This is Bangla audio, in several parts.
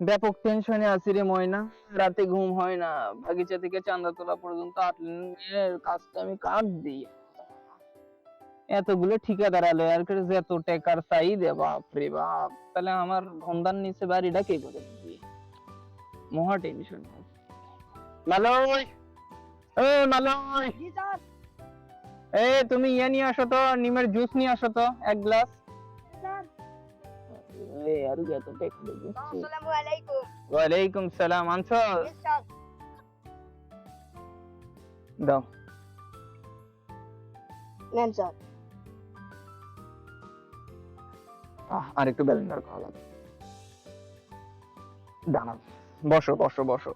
ব্যাপক টেনশনে আছি রে ময়না। রাতে ঘুম হয় না। বাগিচা থেকে চান্দা তোলা পর্যন্ত আটলেনের কাজটা আমি কাট দিই এতগুলো ঠিকাদার আলো আর করে যে এত টাকার চাই দে বাপ রে বাপ। তাহলে আমার ধন্দার নিচে বাড়িটা কে করে মহা টেনশন মালয়! ও মালয়! এ তুমি ইয়ে নিয়ে আসো তো নিমের জুস নিয়ে আসো তো এক গ্লাস এ আর টাকা দিচ্ছি আসসালামু আলাইকুম। ওয়ালাইকুম সালাম আনছো দাও। নেন স্যার। আহ, আর একটু ব্যালেন্ডার খাওয়া লাগবে। দাঁড়াও। বসো বসো বসো।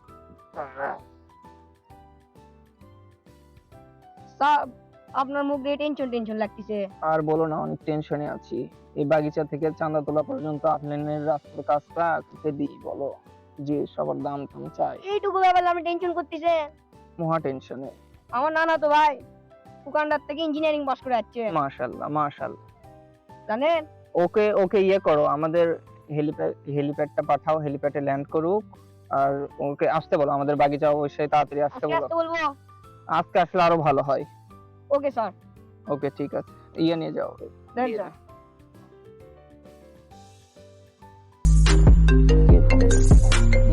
স্যার। আপনার মুখ দিয়ে টেনশন টেনশন লাগতেছে। আর বলো না অনেক টেনশনে আছি। এই বাগিচা থেকে চাঁদা তোলা পর্যন্ত আপনার রাস্তার কাজটা করতে দিই বলো। যে সবার দাম টাম চাই। এইটুকু ব্যাপারে আপনি টেনশন করতেছে। মহা টেনশনে আমার নানা তো ভাই দোকানদার থেকে ইঞ্জিনিয়ারিং পাস করে যাচ্ছে। মাশাল্লাহ মাশাল্লাহ। জানেন? ওকে ওকে ইয়ে করো আমাদের হেলিপ্যাড হেলিপ্যাডটা পাঠাও হেলিপ্যাডে ল্যান্ড করুক। আর ওকে আসতে বলো আমাদের বাগিচা অবশ্যই তাড়াতাড়ি আসতে বলো। আসতে বলব? আজকে আসলে আরও ভালো হয়। ওকে স্যার ওকে ঠিক আছে। ইয়ে নিয়ে যাও। দেন স্যার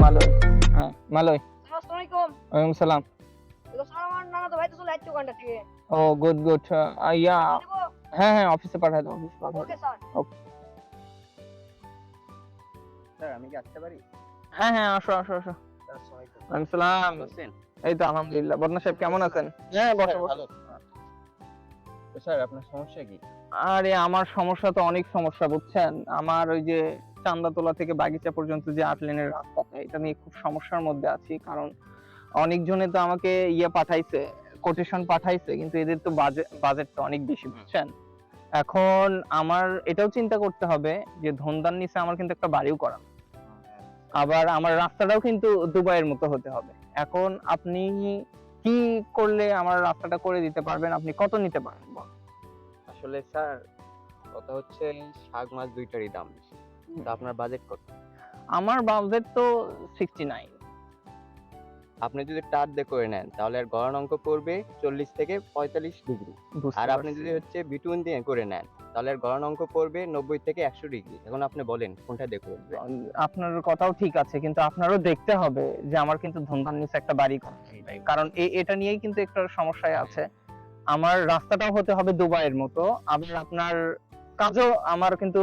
মালয়। হ্যাঁ মালয়। আসসালামু আলাইকুম ওয়ালাইকুম সালাম। ও গুড গুড ইয়া হ্যাঁ হ্যাঁ অফিসে পাঠাই দাও অফিসে পাঠাই ওকে স্যার স্যার আমি কি আসতে পারি? হ্যাঁ হ্যাঁ আসো আসো আসো। এই তো আলহামদুলিল্লাহ। বদনা সাহেব কেমন আছেন? হ্যাঁ বসো বসো। ভালো। স্যার আপনার সমস্যা কি? আরে আমার সমস্যা তো অনেক সমস্যা বুঝছেন? আমার ওই যে চান্দাতলা থেকে বাগিচা পর্যন্ত যে আট লেনের রাস্তাটা এটা নিয়ে খুব সমস্যার মধ্যে আছি। কারণ অনেকজনে তো আমাকে ইয়ে পাঠাইছে কোটেশন পাঠাইছে কিন্তু এদের তো বাজেট বাজেটটা অনেক বেশি বুঝছেন? এখন আমার এটাও চিন্তা করতে হবে যে ধন্দার নিচে আমার কিন্তু একটা বাড়িও করা। আবার আমার রাস্তাটাও কিন্তু দুবাইয়ের মতো হতে হবে। এখন আপনি কি করলে আমার রাস্তাটা করে দিতে পারবেন? আপনি কত নিতে পারবেন আসলে স্যার কথা হচ্ছে শাক মাছ দুইটারই দাম বেশি। তো আপনার বাজেট কত? আমার বাজেট তো সিক্সটি নাইন আপনি যদি টার দিয়ে করে নেন তাহলে আর গড়ান অঙ্ক পড়বে চল্লিশ থেকে পঁয়তাল্লিশ ডিগ্রি। আর আপনি যদি হচ্ছে বিটুন দিয়ে করে নেন তাহলে গড়ান অঙ্ক পড়বে নব্বই থেকে একশো ডিগ্রি। এখন আপনি বলেন কোনটা করবেন আপনার কথাও ঠিক আছে কিন্তু আপনারও দেখতে হবে যে আমার কিন্তু ধন্দার নিচে একটা বাড়ি কারণ এটা নিয়েই কিন্তু একটা সমস্যায় আছে। আমার রাস্তাটাও হতে হবে দুবাইয়ের মতো। আবার আপনার কাজও আমার কিন্তু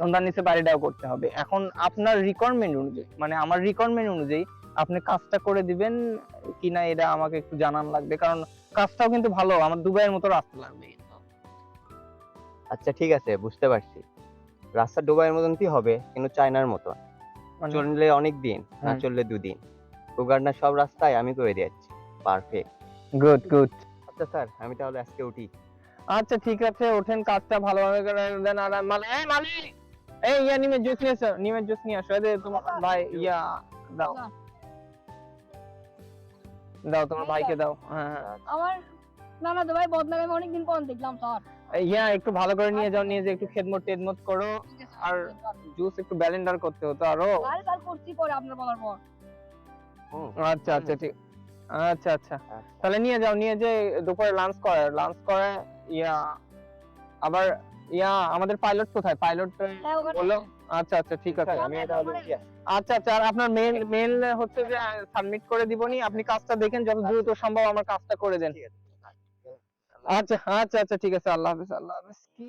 ধন্দার নিচে বাড়িটাও করতে হবে। এখন আপনার রিকোয়ারমেন্ট অনুযায়ী মানে আমার রিকোয়ারমেন্ট অনুযায়ী আপনি কাজটা করে দিবেন কিনা এটা আমাকে একটু জানান লাগবে। কারণ কাজটাও কিন্তু ভালো আমার দুবাইয়ের মতো রাস্তা লাগবে। আচ্ছা ঠিক আছে বুঝতে পারছি। রাস্তা ডুবাইয়ের মতন কি হবে কিন্তু চায়নার মতন। মানে- চললে অনেক দিন না হ্যাঁ। চললে দুদিন। উগান্ডার সব রাস্তায় আমি করে দিচ্ছি পারফেক্ট গুড গুড আচ্ছা স্যার আমি তাহলে আজকে উঠি। আচ্ছা ঠিক আছে ওঠেন কাজটা ভালোভাবে করে দেন আর মাল এই মালিক! এই ইয়া নিমের জুস নিয়ে এসো নিমের জুস নিয়ে আসো এই যে তোমার ভাই ইয়া দাও। দাও। তোমার ভাইকে দাও হ্যাঁ হ্যাঁ। আমার নানা তো ভাই বদনামে আমি অনেকদিন পর দেখলাম স্যার ইয়া একটু ভালো করে নিয়ে যাও নিয়ে যে একটু খেদমত টেদমত করো। আর জুস একটু ব্যালেন্ডার করতে হতো আরও। আরে স্যার করছি পরে আপনার বলার পর। আচ্ছা আচ্ছা ঠিক আচ্ছা আচ্ছা। আচ্ছা। তাহলে নিয়ে যাও নিয়ে যে দুপুরে লাঞ্চ করে লাঞ্চ করে ইয়া আবার ইয়া আমাদের পাইলট কোথায়? পাইলট হ্যাঁ বলল? আচ্ছা আচ্ছা ঠিক আছে। আমি। আচ্ছা আচ্ছা আর আপনার মেল মেল হচ্ছে যে সাবমিট করে দিবনি। আপনি কাজটা দেখেন যত দ্রুত সম্ভব আমার কাজটা করে দেন। ঠিক আছে। আচ্ছা আচ্ছা আচ্ছা ঠিক আছে আল্লাহ হাফেজ আল্লাহ হাফেজ। কি